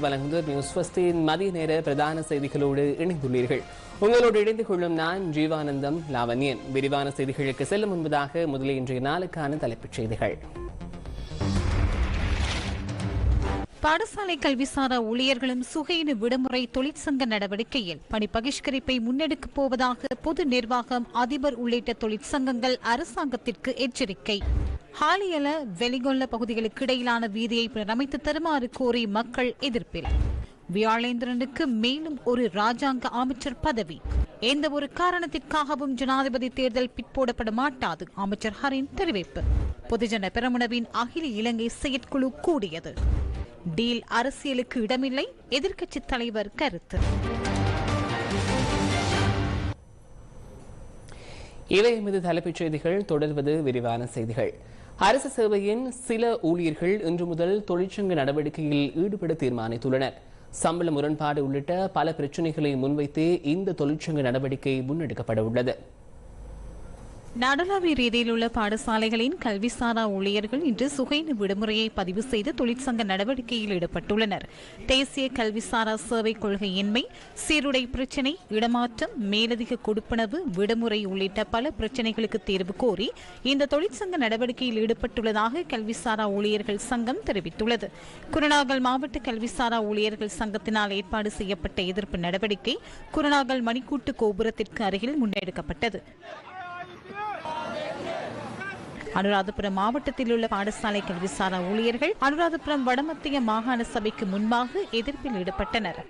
வழங்குவது நியூஸ் ஃபஸ்டின் மதிய நேர பிரதான செய்திகளோடு இணைந்துள்ளீர்கள். உங்களோடு இணைந்து கொள்ளும் நான் ஜீவானந்தம் லாவண்யன். விரிவான செய்திகளுக்கு செல்லும் முன்பதாக முதலில் இன்றைய நாளுக்கான தலைப்புச் செய்திகள். பாடசாலை கல்விசார ஊழியர்களும் சுகையின விடுமுறை தொழிற்சங்க நடவடிக்கையில் பணி பகிஷ்கரிப்பை முன்னெடுக்கப் போவதாக பொது நிர்வாகம் அதிபர் உள்ளிட்ட தொழிற்சங்கங்கள் அரசாங்கத்திற்கு எச்சரிக்கை. ஹாலியல வெளிகொல்ல பகுதிகளுக்கு இடையிலான வீதியை புனரமைத்து தருமாறு கோரி மக்கள் எதிர்ப்பில். வியாழேந்திரனுக்கு மேலும் ஒரு ராஜாங்க அமைச்சர் பதவி. எந்த ஒரு காரணத்திற்காகவும் ஜனாதிபதி தேர்தல் பிற்போடப்பட மாட்டாது அமைச்சர் ஹரின் தெரிவிப்பு. பொதுஜன பெரமுனவின் அகில இலங்கை செயற்குழு கூடியது. டீல் அரசியலுக்கு இடமில்லை. எதிர்க்கட்சி தலைவர் கருத்து. இவை எமது தலைப்புச் செய்திகள் தொடர்வது விரிவான செய்திகள். அரசு சேவையின் சில ஊழியர்கள் இன்று முதல் தொழிற்சங்க நடவடிக்கையில் ஈடுபட தீர்மானித்துள்ளனர். சம்பள முரண்பாடு உள்ளிட்ட பல பிரச்சினைகளை முன்வைத்து இந்த தொழிற்சங்க நடவடிக்கை முன்னெடுக்கப்பட உள்ளது. நாடளாவிய ரீதியில் உள்ள பாடசாலைகளின் கல்விசாரா ஊழியர்கள் இன்று சுகைன விடுமுறையை பதிவு செய்து தொழிற்சங்க நடவடிக்கையில் ஈடுபட்டுள்ளனர். தேசிய கல்விசாரா சேவை கொள்கையின்மை சீருடை பிரச்சினை இடமாற்றம் மேலதிக கொடுப்பனவு விடுமுறை உள்ளிட்ட பல பிரச்சினைகளுக்கு தீர்வு கோரி இந்த தொழிற்சங்க நடவடிக்கையில் ஈடுபட்டுள்ளதாக கல்விசாரா ஊழியர்கள் சங்கம் தெரிவித்துள்ளது. குருநாகல் மாவட்ட கல்விசாரா ஊழியர்கள் சங்கத்தினால் ஏற்பாடு செய்யப்பட்ட எதிர்ப்பு நடவடிக்கை குருநாகல் மணிக்கூட்டு கோபுரத்திற்கு அருகில் முன்னெடுக்கப்பட்டது. அனுராதபுரம் மாவட்டத்தில் உள்ள பாடசாலை கல்விசாரா ஊழியர்கள் அனுராதபுரம் வடமத்திய மாகாண சபைக்கு முன்பாக எதிர்ப்பில் ஈடுபட்டனர்.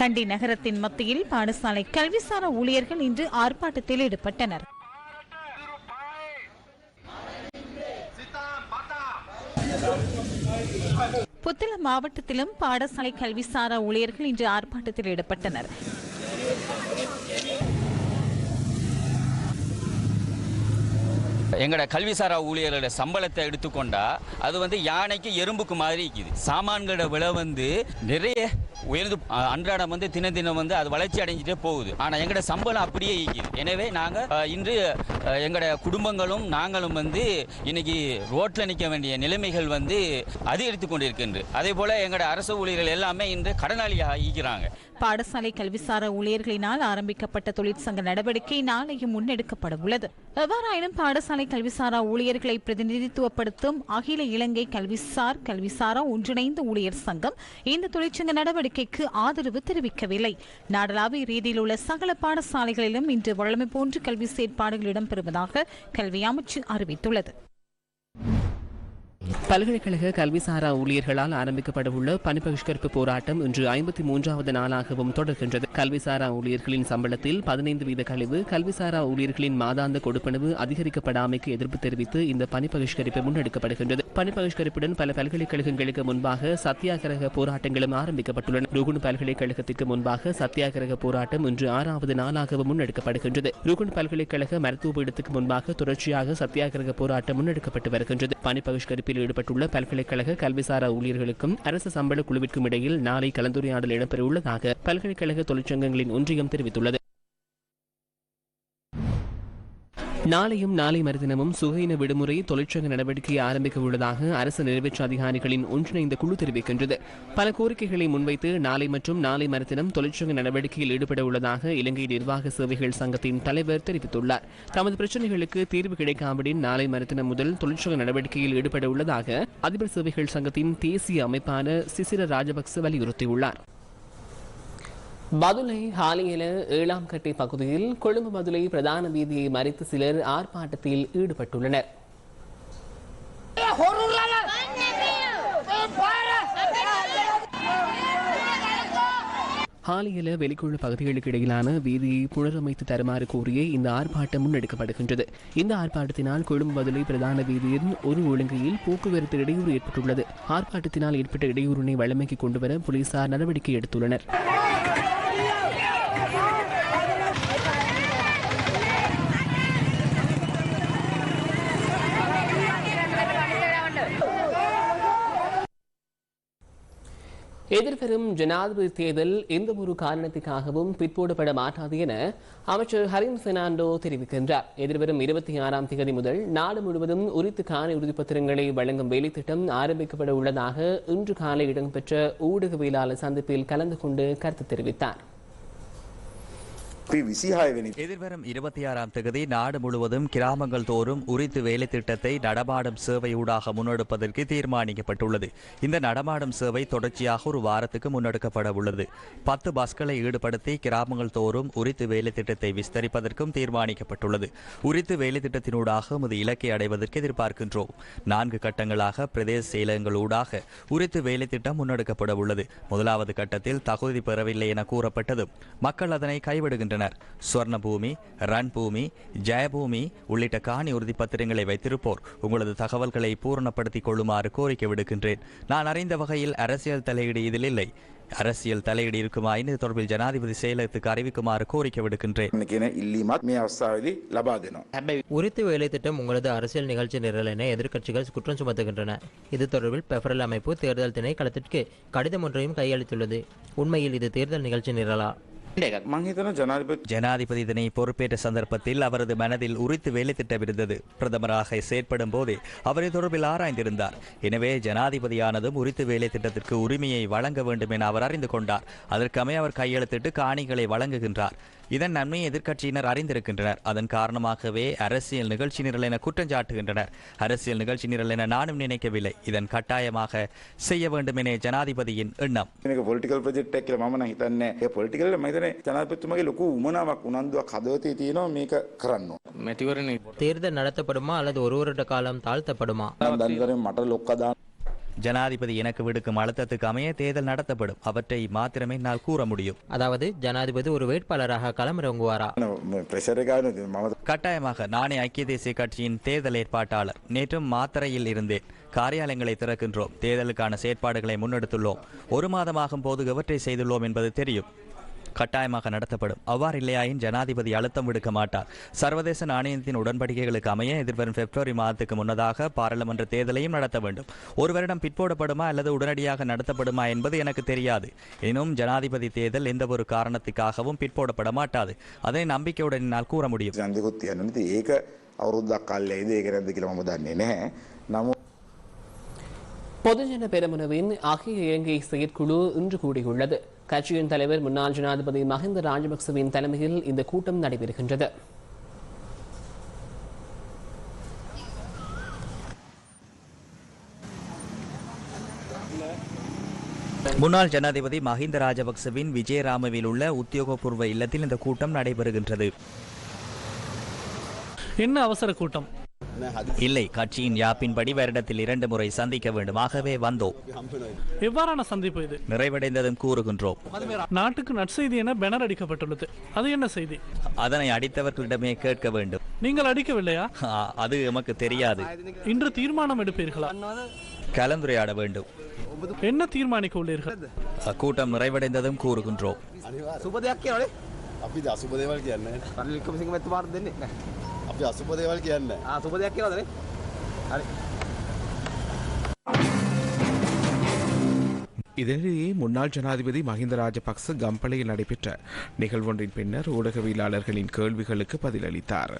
கண்டி நகரத்தின் மத்தியில் பாடசாலை கல்விசாரா ஊழியர்கள் இன்று ஆர்ப்பாட்டத்தில் ஈடுபட்டனர். புத்தளம் மாவட்டத்திலும் பாடசாலை கல்விசாரா ஊழியர்கள் இன்று ஆர்ப்பாட்டத்தில் ஈடுபட்டனர். எங்களோட கல்விசாரா ஊழியர்களோட சம்பளத்தை எடுத்துக்கொண்டா அது வந்து யானைக்கு எறும்புக்கு மாதிரி இருக்குது. சாமான்களோட விலை வந்து நிறைய உயர்ந்து அன்றாடம் வந்து தின தினம் வந்து அது வளர்ச்சி அடைஞ்சிட்டே போகுது. ஆனால் எங்களோட சம்பளம் அப்படியே இருக்குது. எனவே நாங்கள் இன்று எங்களோட குடும்பங்களும் நாங்களும் வந்து இன்னைக்கு ரோட்டில் நிற்க வேண்டிய நிலைமைகள் வந்து அதிகரித்து கொண்டிருக்கின்றது அதே போல் எங்களோட அரசு ஊழியர்கள் எல்லாமே இன்று கடனாளியாக ஈக்கிறாங்க பாடசாலை கல்விசார ஊழியர்களினால் ஆரம்பிக்கப்பட்ட தொழிற்சங்க நடவடிக்கை நாளையும் முன்னெடுக்கப்பட உள்ளது. எவ்வாறாயினும் பாடசாலை கல்விசாரா ஊழியர்களை பிரதிநிதித்துவப்படுத்தும் அகில இலங்கை கல்விசார் கல்விசாரா ஒன்றிணைந்த ஊழியர் சங்கம் இந்த தொழிற்சங்க நடவடிக்கைக்கு ஆதரவு தெரிவிக்கவில்லை. நாடளாவிய ரீதியில் உள்ள சகல பாடசாலைகளிலும் இன்று வழமை போன்று கல்வி செயற்பாடுகள் இடம்பெறுவதாக கல்வி அமைச்சு அறிவித்துள்ளது. பல்கலைக்கழக கல்விசாரா ஊழியர்களால் ஆரம்பிக்கப்படவுள்ள பணிபகிஷ்கரிப்பு போராட்டம் இன்று ஐம்பத்தி மூன்றாவது நாளாகவும் தொடர்கின்றது. கல்விசாரா ஊழியர்களின் சம்பளத்தில் பதினைந்து வீத கழிவு கல்விசாரா ஊழியர்களின் மாதாந்த கொடுப்பனவு அதிகரிக்கப்படாமைக்கு எதிர்ப்பு தெரிவித்து இந்த பணிபகிஷ்கரிப்பு முன்னெடுக்கப்படுகின்றது. பணிப்பகிஷ்கரிப்புடன் பல பல்கலைக்கழகங்களுக்கு முன்பாக சத்தியாகிரக போராட்டங்களும் ஆரம்பிக்கப்பட்டுள்ளன. ருகுன் பல்கலைக்கழகத்திற்கு முன்பாக சத்தியாகிரக போராட்டம் இன்று ஆறாவது நாளாகவும் முன்னெடுக்கப்படுகின்றது. ருகுன் பல்கலைக்கழக மருத்துவ பீடத்துக்கு முன்பாக தொடர்ச்சியாக சத்தியாகிரக போராட்டம் முன்னெடுக்கப்பட்டு வருகின்றது. பணிப்பகிஷ்கரிப்பில் ஈடுபட்டுள்ள பல்கலைக்கழக கல்விசாரா ஊழியர்களுக்கும் அரசு சம்பள குழுவிற்கும் இடையில் நாளை கலந்துரையாடல் இடம்பெறவுள்ளதாக பல்கலைக்கழக தொழிற்சங்கங்களின் ஒன்றியம் தெரிவித்துள்ளது. நாளையும் நாளை மறுதினமும் சுகையின விடுமுறை தொழிற்சங்க நடவடிக்கையை ஆரம்பிக்க உள்ளதாக அரசு நிறைவேற்று அதிகாரிகளின் ஒன்றிணைந்த குழு தெரிவிக்கின்றது. பல கோரிக்கைகளை முன்வைத்து நாளை மற்றும் நாளை மறுதினம் தொழிற்சங்க நடவடிக்கையில் ஈடுபட உள்ளதாக இலங்கை நிர்வாக சேவைகள் சங்கத்தின் தலைவர் தெரிவித்துள்ளார். தமது பிரச்சனைகளுக்கு தீர்வு கிடைக்காவிடின் நாளை மறுதினம் முதல் தொழிற்சங்க நடவடிக்கையில் ஈடுபட உள்ளதாக அதிபர் சேவைகள் சங்கத்தின் தேசிய அமைப்பான சிசிர ராஜபக்ச வலியுறுத்தியுள்ளார். மதுளை ஹாலியில ஏழாம் கட்டை பகுதியில் கொழும்பு மதுளை பிரதான வீதியை மறைத்து சிலர் ஆர்ப்பாட்டத்தில் ஈடுபட்டுள்ளனர். ஹாலியில வெளிக்குழு பகுதிகளுக்கு இடையிலான வீதியை புனரமைத்து தருமாறு கோரியே இந்த ஆர்ப்பாட்டம் முன்னெடுக்கப்படுகின்றது. இந்த ஆர்ப்பாட்டத்தினால் கொழும்பு பதுளை பிரதான வீதியின் ஒரு ஒழுங்கையில் போக்குவரத்து இடையூறு ஏற்பட்டுள்ளது. ஆர்ப்பாட்டத்தினால் ஏற்பட்ட இடையூறினை வழமைக்கு கொண்டுவர போலீசார் நடவடிக்கை எடுத்துள்ளனர். எதிர்வரும் ஜனாதிபதி தேர்தல் எந்த ஒரு காரணத்துக்காகவும் பிற்போடப்பட மாட்டாது என அமைச்சர் ஹரிம் செனாண்டோ தெரிவிக்கின்றார். எதிர்வரும் இருபத்தி ஆறாம் தேதி முதல் நாடு முழுவதும் உரித்து காண உறுதிப்பத்திரங்களை வழங்கும் வேலைத்திட்டம் ஆரம்பிக்கப்பட உள்ளதாக இன்று காலை இடம்பெற்ற ஊடகவியலாளர் சந்திப்பில் கலந்து கொண்டு கருத்து தெரிவித்தார். எதிர்வரும் இருபத்தி ஆறாம் தேதி நாடு முழுவதும் கிராமங்கள் தோறும் உரித்து வேலை திட்டத்தை நடமாடும் சேவையூடாக முன்னெடுப்பதற்கு தீர்மானிக்கப்பட்டுள்ளது. இந்த நடமாடும் சேவை தொடர்ச்சியாக ஒரு வாரத்துக்கு முன்னெடுக்கப்பட உள்ளது. பத்து பஸ்களை ஈடுபடுத்தி கிராமங்கள் தோறும் உரித்து வேலை திட்டத்தை விஸ்தரிப்பதற்கும் தீர்மானிக்கப்பட்டுள்ளது. உரித்து வேலை திட்டத்தினூடாக இது இலக்கை அடைவதற்கு எதிர்பார்க்கின்றோம். நான்கு கட்டங்களாக பிரதேச செயலகங்களூடாக உரித்து வேலை திட்டம் முன்னெடுக்கப்பட உள்ளது. முதலாவது கட்டத்தில் தகுதி பெறவில்லை என கூறப்பட்டதும் மக்கள் அதனை கைவிடுகின்றனர். வருகின்றனர் சுவர்ணபூமி ரன்பூமி ஜெயபூமி உள்ளிட்ட காணி உறுதிப்பத்திரங்களை வைத்திருப்போர். உங்களது தகவல்களை பூரணப்படுத்திக் கொள்ளுமாறு கோரிக்கை விடுக்கின்றேன். நான் அறிந்த வகையில் அரசியல் தலையீடு இதில் இல்லை. அரசியல் தலையீடு இருக்குமாயின் இது தொடர்பில் ஜனாதிபதி செயலகத்துக்கு அறிவிக்குமாறு கோரிக்கை விடுக்கின்றேன். உரித்து வேலை திட்டம் உங்களது அரசியல் நிகழ்ச்சி நிரல் என எதிர்க்கட்சிகள் குற்றம் சுமத்துகின்றன. இது தொடர்பில் பெபரல் அமைப்பு தேர்தல் திணைக்களத்திற்கு கடிதம் ஒன்றையும் கையளித்துள்ளது. உண்மையில் இது தேர்தல் நிகழ்ச்சி நிரலா? ஜனாதிபதி இதனை பொறுப்பேற்ற சந்தர்ப்பத்தில் அவரது மனதில் உரித்து வேலை திட்டம் இருந்தது பிரதமராக செயற்படும் போதே அவரை தொடர்பில் ஆராய்ந்திருந்தார். எனவே ஜனாதிபதியானதும் உரித்து வேலை திட்டத்திற்கு உரிமையை வழங்க வேண்டும் என அவர் அறிந்து கொண்டார். அதற்கமே அவர் கையெழுத்திட்டு காணிகளை வழங்குகின்றார். இதன் நன்மையை எதிர்க்கட்சியினர் அறிந்திருக்கின்றனர் அதன் காரணமாகவே அரசியல் நிகழ்ச்சி நிரல் என குற்றம் சாட்டுகின்றனர் அரசியல் நிகழ்ச்சி நிரல் என நானும் நினைக்கவில்லை இதன் கட்டாயமாக செய்ய வேண்டும் என ஜனாதிபதியின் எண்ணம் මේක පොලිටිකල් ප්‍රජෙක්ට් එකක් කියලා මම නම් හිතන්නේ ඒ පොලිටිකල් මම හිතන්නේ ජනාධිපතිතුමාගේ ලොකු උමනාවක් උනන්දුවක් හදවතේ තියෙනවා මේක කරන්න ඕන. தேர்தல் நடத்தப்படுமா அல்லது ஒரு வருட காலம் தாழ்த்தப்படுமா මම දන්තරේ මට ලොක්ක දාන්න ஜனாதிபதி எனக்கு விடுக்கும் அழுத்தத்துக்கு அமைய தேர்தல் நடத்தப்படும். அவற்றை மாத்திரமே நான் கூற முடியும். அதாவது ஜனாதிபதி ஒரு வேட்பாளராக களமிறங்குவாரா? கட்டாயமாக நானே ஐக்கிய தேசிய கட்சியின் தேர்தல் ஏற்பாட்டாளர். நேற்றும் மாத்திரையில் இருந்தேன். காரியாலயங்களை திறக்கின்றோம். தேர்தலுக்கான செயற்பாடுகளை முன்னெடுத்துள்ளோம். ஒரு மாதமாகும் போது எவற்றை செய்துள்ளோம் என்பது தெரியும். கட்டாயமாக நடத்தப்படும் அவ்வாறு இல்லையாயின் ஜனாதிபதி அழுத்தம் விடுக்க மாட்டார் சர்வதேச நாணயத்தின் உடன்படிக்கைகளுக்கு அமைய எதிர்வரும் பிப்ரவரி மாதத்துக்கு முன்னதாக பாராளுமன்ற தேர்தலையும் நடத்த வேண்டும் ஒரு வருடம் பிற்போடப்படுமா அல்லது உடனடியாக நடத்தப்படுமா என்பது எனக்கு தெரியாது எனினும் ஜனாதிபதி தேர்தல் எந்த ஒரு காரணத்துக்காகவும் பிற்போடப்பட மாட்டாது அதனை நம்பிக்கையுடன் என்னால் கூற முடியும் ජන්දිකුත් තියන්න නති ඒක අවුරුද්දක් කල්ලයිද ඒක නැද්ද කියලා මම දන්නේ නැහැ. නමුත් பொதுஜன பெரமுனவின் அகில இலங்கை செயற்குழு இன்று கூடியுள்ளது கட்சியின் தலைவர் முன்னாள் ஜனாதிபதி மஹிந்த ராஜபக்சவின் தலைமையில் இந்த கூட்டம் நடைபெறுகின்றது. முன்னாள் ஜனாதிபதி மஹிந்த ராஜபக்சவின் விஜயராமவில் உள்ள உத்தியோகபூர்வ இல்லத்தில் இந்த கூட்டம் நடைபெறுகின்றது. என்ன அவசர கூட்டம்? இல்லை கட்சியின் யாப்பின் படி வருடத்தில் இரண்டு முறை சந்திக்க வேண்டுமாகவே வந்தோம். எவ்வாறான சந்திப்பு இது? நிறைவடைந்ததும் கூறுகின்றோம். நாட்டுக்கு நற்செய்தி என பெனர் அடிக்கப்பட்டுள்ளது. அது என்ன செய்தி? அதனை அடித்தவர்களிடமே கேட்க வேண்டும். நீங்கள் அடிக்கவில்லையா? அது எமக்கு தெரியாது. இன்று தீர்மானம் எடுப்பீர்களா? கலந்துரையாட வேண்டும். என்ன தீர்மானிக்க உள்ளீர்கள்? கூட்டம் நிறைவடைந்ததும் கூறுகின்றோம். சுபதையாக்கியோட அப்படி அசுபதேவாளுக்கு என்ன අපි අසුප දේවල් කියන්න රනිල්කමසිංහ මැතිමාට දෙන්නේ අපි අසුප දේවල් කියන්න සුප දෙයක් කියනදනේ හරි இதனிடையே முன்னாள் ஜனாதிபதி மஹிந்த ராஜபக்ச கம்பளையில் நடைபெற்ற நிகழ்வொன்றின் பின்னர் ஊடகவியலாளர்களின் கேள்விகளுக்கு பதிலளித்தார்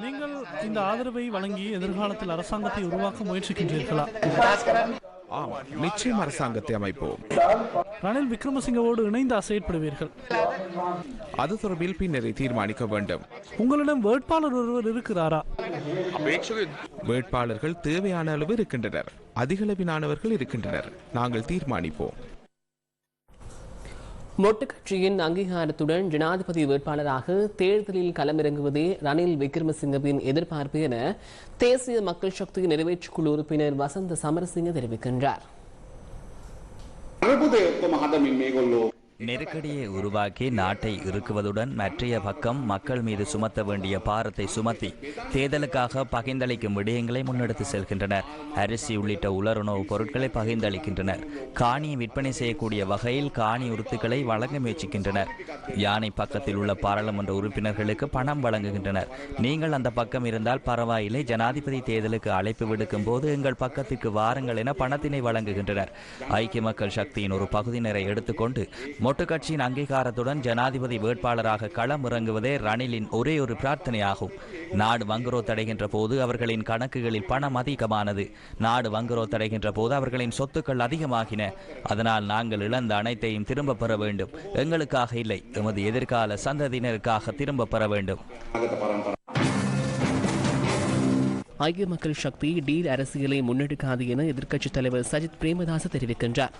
நீங்கள் இந்த ஆதரவை வழங்கி எதிர்காலத்தில் அரசாங்கத்தை உருவாக்க முயற்சிக்கின்றீர்களா ஆம் நிச்சயம் அரசாங்கத்தை அமைப்போம். ரணில் விக்ரமசிங்கவோடு இணைந்து செயற்படுவீர்கள் அது தொடர்பில் பின்னரே தீர்மானிக்க வேண்டும். உங்களிடம் வேட்பாளர் ஒருவர் இருக்கிறாரா? வேட்பாளர்கள் தேவையான அளவு இருக்கின்றனர். அதிகளவிலானவர்கள் இருக்கின்றனர். நாங்கள் தீர்மானிப்போம். மொட்டு கட்சியின் அங்கீகாரத்துடன் ஜனாதிபதி வேட்பாளராக தேர்தலில் களமிறங்குவதே ரணில் விக்ரமசிங்கவின் எதிர்பார்ப்பு என தேசிய மக்கள் சக்தி நிறைவேற்றுக் குழு உறுப்பினர் வசந்த சமரசிங்க தெரிவிக்கின்றார். நெருக்கடியை உருவாக்கி நாட்டை இருக்குவதுடன் மற்றைய பக்கம் மக்கள் மீது சுமத்த வேண்டிய பாரத்தை சுமத்தி தேர்தலுக்காக பகிர்ந்தளிக்கும் விடயங்களை முன்னெடுத்து செல்கின்றனர். அரிசி உள்ளிட்ட உலருணவுப் பொருட்களை பகிர்ந்தளிக்கின்றனர். காணியை விற்பனை செய்யக்கூடிய வகையில் காணி உறுத்துக்களை வழங்க முயற்சிக்கின்றனர். யானை பக்கத்தில் உள்ள பாராளுமன்ற உறுப்பினர்களுக்கு பணம் வழங்குகின்றனர். நீங்கள் அந்த பக்கம் இருந்தால் பரவாயில்லை. ஜனாதிபதி தேர்தலுக்கு அழைப்பு விடுக்கும் போது எங்கள் பக்கத்திற்கு வாருங்கள் என பணத்தினை வழங்குகின்றனர். ஐக்கிய மக்கள் சக்தியின் ஒரு பகுதியினரை எடுத்துக்கொண்டு மொட்டு கட்சியின் அங்கீகாரத்துடன் ஜனாதிபதி வேட்பாளராக களம் இறங்குவதே ரணிலின் ஒரே ஒரு பிரார்த்தனையாகும். நாடு வங்குரோத்தடைகின்ற போது அவர்களின் கணக்குகளில் பணம் அதிகமானது. நாடு வங்குரோத்தடைகின்ற போது அவர்களின் சொத்துக்கள் அதிகமாகின. அதனால் நாங்கள் இழந்த அனைத்தையும் திரும்ப பெற வேண்டும். எங்களுக்காக இல்லை. எமது எதிர்கால சந்ததியினருக்காக திரும்ப பெற வேண்டும். ஐக்கிய மக்கள் சக்தி டீல் அரசியலை முன்னெடுக்காது என எதிர்க்கட்சித் தலைவர் சஜித் பிரேமதாச தெரிவிக்கின்றார்.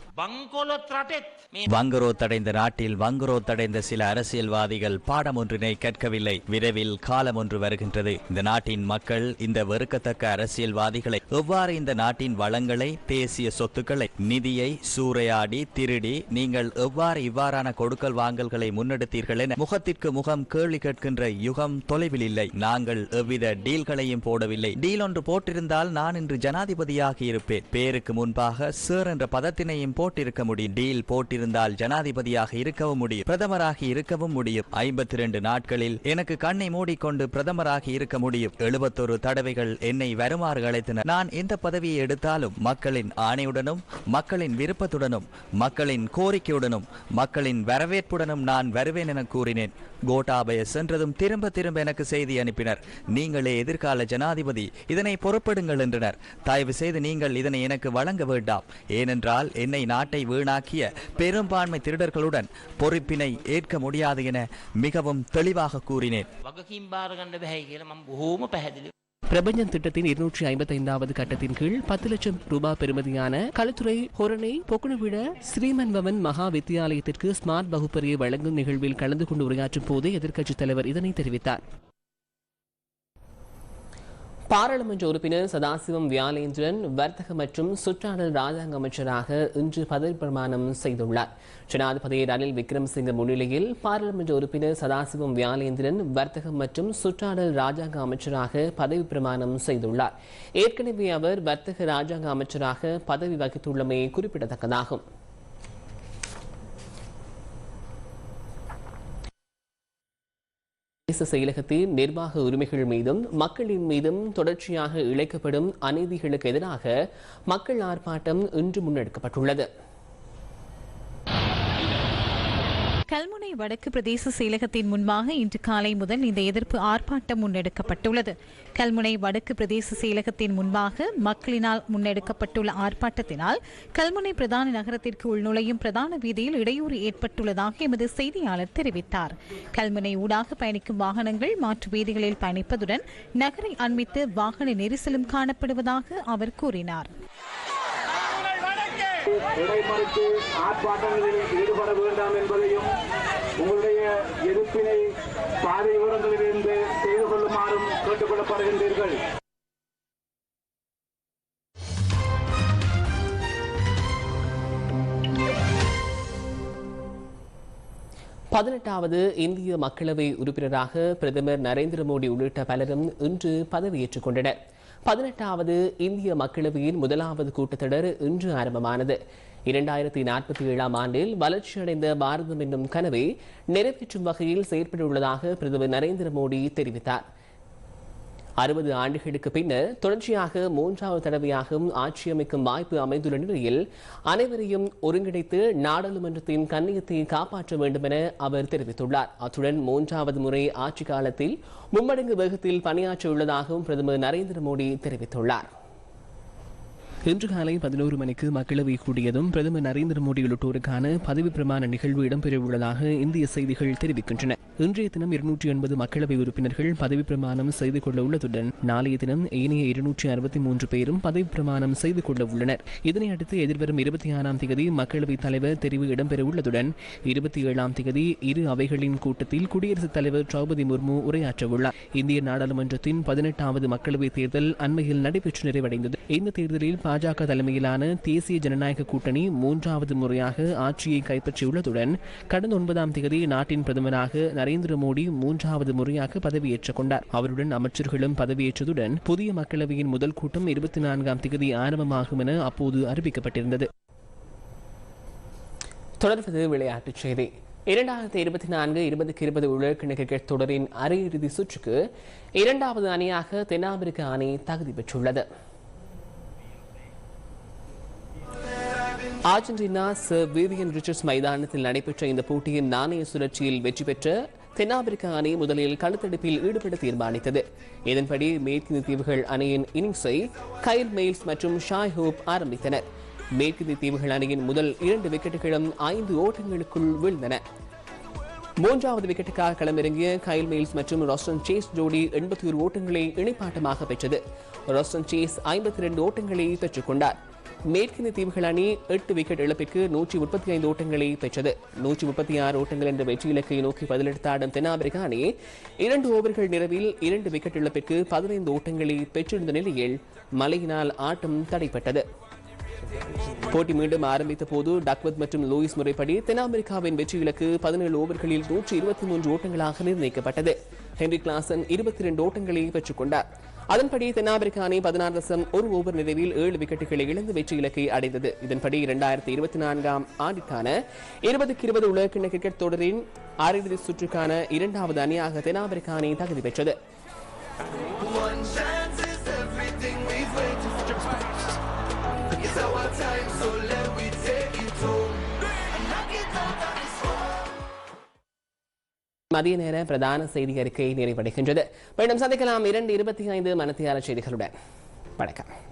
வங்குரோத்தடைந்த நாட்டில் வங்குரோத்தடைந்த சில அரசியல்வாதிகள் பாடம் ஒன்றினை கற்கவில்லை விரைவில் காலம் ஒன்று வருகின்றது. இந்த நாட்டின் மக்கள் இந்த வெறுக்கத்தக்க அரசியல்வாதிகளை எவ்வாறு இந்த நாட்டின் வளங்களை தேசிய சொத்துக்களை நிதியை சூறையாடி திருடி நீங்கள் எவ்வாறு இவ்வாறான கொடுக்கல் வாங்கல்களை முன்னெடுத்தீர்கள் என முகத்திற்கு முகம் கேள்வி கேட்கின்ற யுகம் தொலைவில் இல்லை. நாங்கள் எவ்வித டீல்களையும் போடவில்லை. டீல் ஒன்று போட்டிருந்தால் நான் இன்று ஜனாதிபதியாக இருப்பேன். பேருக்கு முன்பாக சேர் என்ற பதத்தினையும் போட்டிருக்க முடியும். டீல் போட்டிருந்தால் ஜனாதிபதியாக இருக்கவும் முடியும். பிரதமராகி இருக்கவும் முடியும். ஐம்பத்தி ரெண்டு நாட்களில் எனக்கு கண்ணை மூடிக்கொண்டு பிரதமராகி இருக்க முடியும். எழுபத்தொரு தடவைகள் என்னை வருமாறு அழைத்தனர். நான் எந்த பதவியை எடுத்தாலும் மக்களின் ஆணையுடனும் மக்களின் விருப்பத்துடனும் மக்களின் கோரிக்கையுடனும் மக்களின் வரவேற்புடனும் நான் வருவேன் என கூறினேன். கோட்டாபய சென்றதும் திரும்ப திரும்ப எனக்கு செய்தி அனுப்பினர். நீங்களே எதிர்கால ஜனாதிபதி இதனை பொறுப்படுங்கள் என்றனர். தயவு செய்து நீங்கள் இதனை எனக்கு வழங்க வேண்டாம். ஏனென்றால் என்னை நாட்டை வீணாக்கிய பெரும்பான்மை திருடர்களுடன் பொறுப்பினை ஏற்க முடியாது என மிகவும் தெளிவாக கூறினேன். பிரபஞ்சம் திட்டத்தின் இருநூற்றி ஐம்பத்தி ஐந்தாவது கட்டத்தின் கீழ் பத்து லட்சம் ரூபாய் பெறுமதியான கலைத்துறை ஹொரணை பொக்குனுவிட ஸ்ரீமன்பவன் மகா வித்தியாலயத்திற்கு ஸ்மார்ட் வகுப்பறையை வழங்கும் நிகழ்வில் கலந்து கொண்டு உரையாற்றும் போது எதிர்க்கட்சித் தலைவர் இதனை தெரிவித்தார். பாராளுமன்ற உறுப்பினர் சதாசிவம் வியாலேந்திரன் வர்த்தக மற்றும் சுற்றாடல் ராஜாங்க அமைச்சராக இன்று பதவி பிரமாணம் செய்துள்ளார். ஜனாதிபதி ரணில் விக்ரமசிங்க முன்னிலையில் பாராளுமன்ற உறுப்பினர் சதாசிவம் வியாலேந்திரன் வர்த்தகம் மற்றும் சுற்றாடல் ராஜாங்க அமைச்சராக பதவி பிரமாணம் செய்துள்ளார். ஏற்கனவே அவர் வர்த்தக ராஜாங்க அமைச்சராக பதவி வகித்துள்ளமை குறிப்பிடத்தக்கதாகும். செயலகத்தின் நிர்வாக உரிமைகள் மீதும் மக்களின் மீதும் தொடர்ச்சியாக இழைக்கப்படும் அநீதிகளுக்கு எதிராக மக்கள் ஆர்ப்பாட்டம் இன்று முன்னெடுக்கப்பட்டுள்ளது. கல்முனை வடக்கு பிரதேச செயலகத்தின் முன்பாக இன்று காலை முதல் இந்த எதிர்ப்பு ஆர்ப்பாட்டம் முன்னெடுக்கப்பட்டுள்ளது. கல்முனை வடக்கு பிரதேச செயலகத்தின் முன்பாக மக்களினால் முன்னெடுக்கப்பட்டுள்ள ஆர்ப்பாட்டத்தினால் கல்முனை பிரதான நகரத்திற்கு உள்நுழையும் பிரதான வீதியில் இடையூறு ஏற்பட்டுள்ளதாக எமது செய்தியாளர் தெரிவித்தார். கல்முனை ஊடாக பயணிக்கும் வாகனங்கள் மாற்று வீதிகளில் பயணிப்பதுடன் நகரை அண்மித்து வாகன நெரிசலும் காணப்படுவதாக அவர் கூறினார். இடைமறித்து ஆர்ப்பாட்டங்களில் ஈடுபட வேண்டாம் என்பதையும் உங்களுடைய எதிர்ப்பினை பாதை விவரங்களிலிருந்து செய்து கொள்ளுமாறும் கேட்டுக் கொள்ளப்படுகின்றீர்கள் பதினெட்டாவது இந்திய மக்களவை உறுப்பினராக பிரதமர் நரேந்திர மோடி உள்ளிட்ட பலரும் இன்று பதவியேற்றுக் கொண்டனர். பதினெட்டாவது இந்திய மக்களவையின் முதலாவது கூட்டத்தொடர் இன்று ஆரம்பமானது. இரண்டாயிரத்தி நாற்பத்தி ஏழாம் ஆண்டில் வளர்ச்சியடைந்த பாரதம் என்னும் கனவை நிறைவேற்றும் வகையில் செயற்பட்டுள்ளதாக பிரதமர் நரேந்திர மோடி தெரிவித்தார். அறுபது ஆண்டுகளுக்கு பின்னர் தொடர்ச்சியாக மூன்றாவது தடவையாகவும் ஆட்சி அமைக்கும் வாய்ப்பு அமைந்துள்ள நிலையில் அனைவரையும் ஒருங்கிணைத்து நாடாளுமன்றத்தின் கண்ணியத்தை காப்பாற்ற வேண்டும் என அவர் தெரிவித்துள்ளார். அத்துடன் மூன்றாவது முறை ஆட்சி காலத்தில் மும்மடங்கு வேகத்தில் பணியாற்ற உள்ளதாகவும் பிரதமர் நரேந்திர மோடி தெரிவித்துள்ளார். இன்று காலை பதினோரு மணிக்கு மக்களவை கூடியதும் பிரதமர் நரேந்திர மோடி உள்ளிட்டோருக்கான பதவி பிரமாண நிகழ்வு இடம்பெறவுள்ளதாக இந்திய செய்திகள் தெரிவிக்கின்றன. இன்றைய தினம் இருநூற்றி எண்பது மக்களவை உறுப்பினர்கள் பதவி பிரமாணம் செய்து கொள்ள உள்ளதுடன் நாளைய தினம் ஏனைய இருநூற்றி அறுபத்தி மூன்று பேரும் பதவி பிரமாணம் செய்து கொள்ள உள்ளனர். இதனையடுத்து எதிர்வரும் இருபத்தி ஆறாம் தேதி மக்களவைத் தலைவர் தெரிவு இடம்பெறவுள்ளதுடன் இருபத்தி ஏழாம் தேதி இரு அவைகளின் கூட்டத்தில் குடியரசுத் தலைவர் திரௌபதி முர்மு உரையாற்றவுள்ளார். இந்திய நாடாளுமன்றத்தின் பதினெட்டாவது மக்களவைத் தேர்தல் அண்மையில் நடைபெற்று நிறைவடைந்தது. இந்த தேர்தலில் பாஜக தலைமையிலான தேசிய ஜனநாயக கூட்டணி மூன்றாவது முறையாக ஆட்சியை கைப்பற்றியுள்ளதுடன் கடந்த ஒன்பதாம் தேதி நாட்டின் பிரதமராக நரேந்திர மோடி மூன்றாவது முறையாக பதவியேற்றுக் கொண்டார். அவருடன் அமைச்சர்களும் பதவியேற்றதுடன் புதிய மக்களவையின் முதல் கூட்டம் இருபத்தி நான்காம் தேதி ஆரம்பமாகும் என அப்போது அறிவிக்கப்பட்டிருந்தது. தொடர்வது விளையாட்டுச் செய்தி. இரண்டாயிரத்தி இருபத்தி நான்கு இருபதுக்கு இருபது உலகக்கிண கிரிக்கெட் தொடரின் அரையிறுதி சுற்றுக்கு இரண்டாவது அணியாக தென்னாப்பிரிக்க அணி தகுதி பெற்றுள்ளது. அர்ஜென்டினா சர் விவியன் ரிச்சர்ட்ஸ் மைதானத்தில் நடைபெற்ற இந்த போட்டியின் நாணய சுழற்சியில் வெற்றி பெற்ற தென்னாப்பிரிக்க அணி முதலில் கழுத்தெடுப்பில் ஈடுபட தீர்மானித்தது. இதன்படி மேற்கிந்திய தீவுகள் அணியின் இன்னிங்ஸை கைல் மெயில்ஸ் மற்றும் ஷாய் ஹோப் ஆரம்பித்தனர். மேற்கிந்திய தீவுகள் அணியின் முதல் இரண்டு விக்கெட்டுகளும் ஐந்து ஓட்டங்களுக்குள் வீழ்ந்தன. மூன்றாவது விக்கெட்டுக்காக களமிறங்கிய கைல் மெயில்ஸ் மற்றும் ராஸ்டன் சேஸ் ஜோடி எண்பத்தி ஒரு ஓட்டங்களை இணைப்பாட்டமாக பெற்றது. ராஸ்டன் சேஸ் ஐம்பத்தி ரெண்டு ஓட்டங்களை பெற்றுக்கொண்டார். மேற்கிந்திய தீவுகள் அணி எட்டு விக்கெட் இழப்பிற்கு நூற்றி முப்பத்தி ஐந்து ஓட்டங்களை பெற்றது. நூற்றி முப்பத்தி ஆறு ஓட்டங்கள் என்ற வெற்றி இலக்கை நோக்கி பதிலெடுத்த ஆடும் தென்னாப்பிரிக்கா அணி இரண்டு ஓவர்கள் நிறைவில் இரண்டு விக்கெட் இழப்பிற்கு பதினைந்து ஓட்டங்களை பெற்றிருந்த நிலையில் மழையினால் ஆட்டம் தடைப்பட்டது. போட்டி மீண்டும் ஆரம்பித்த போது டக்வத் மற்றும் லூயிஸ் முறைப்படி தென்னாப்பிரிக்காவின் வெற்றி இலக்கு பதினேழு ஓவர்களில் நூற்றி இருபத்தி மூன்று ஓட்டங்களாக நிர்ணயிக்கப்பட்டது. ஹென்ரி கிளாசன் இருபத்தி இரண்டு ஓட்டங்களை பெற்றுக் கொண்டார். அதன்படி தென்னாப்பிரிக்க அணி பதினாறு தசம் ஒரு ஓவர் நிறைவில் ஏழு விக்கெட்டுகளை இழந்து வெற்றி இலக்கை அடைந்தது. இதன்படி இரண்டாயிரத்தி இருபத்தி நான்காம் ஆண்டிற்கான இருபதுக்கு இருபது உலகக்கிண்ண கிரிக்கெட் தொடரின் அரையிறுதி சுற்றுக்கான இரண்டாவது அணியாக தென்னாப்பிரிக்க அணி தகுதி பெற்றது. மதிய நேர பிரதான செய்தி அறிக்கை நிறைவடைகின்றது. மீண்டும் சந்திக்கலாம் இரண்டு இருபத்தி ஐந்து மனத்தியாளர் செய்திகளுடன். வணக்கம்.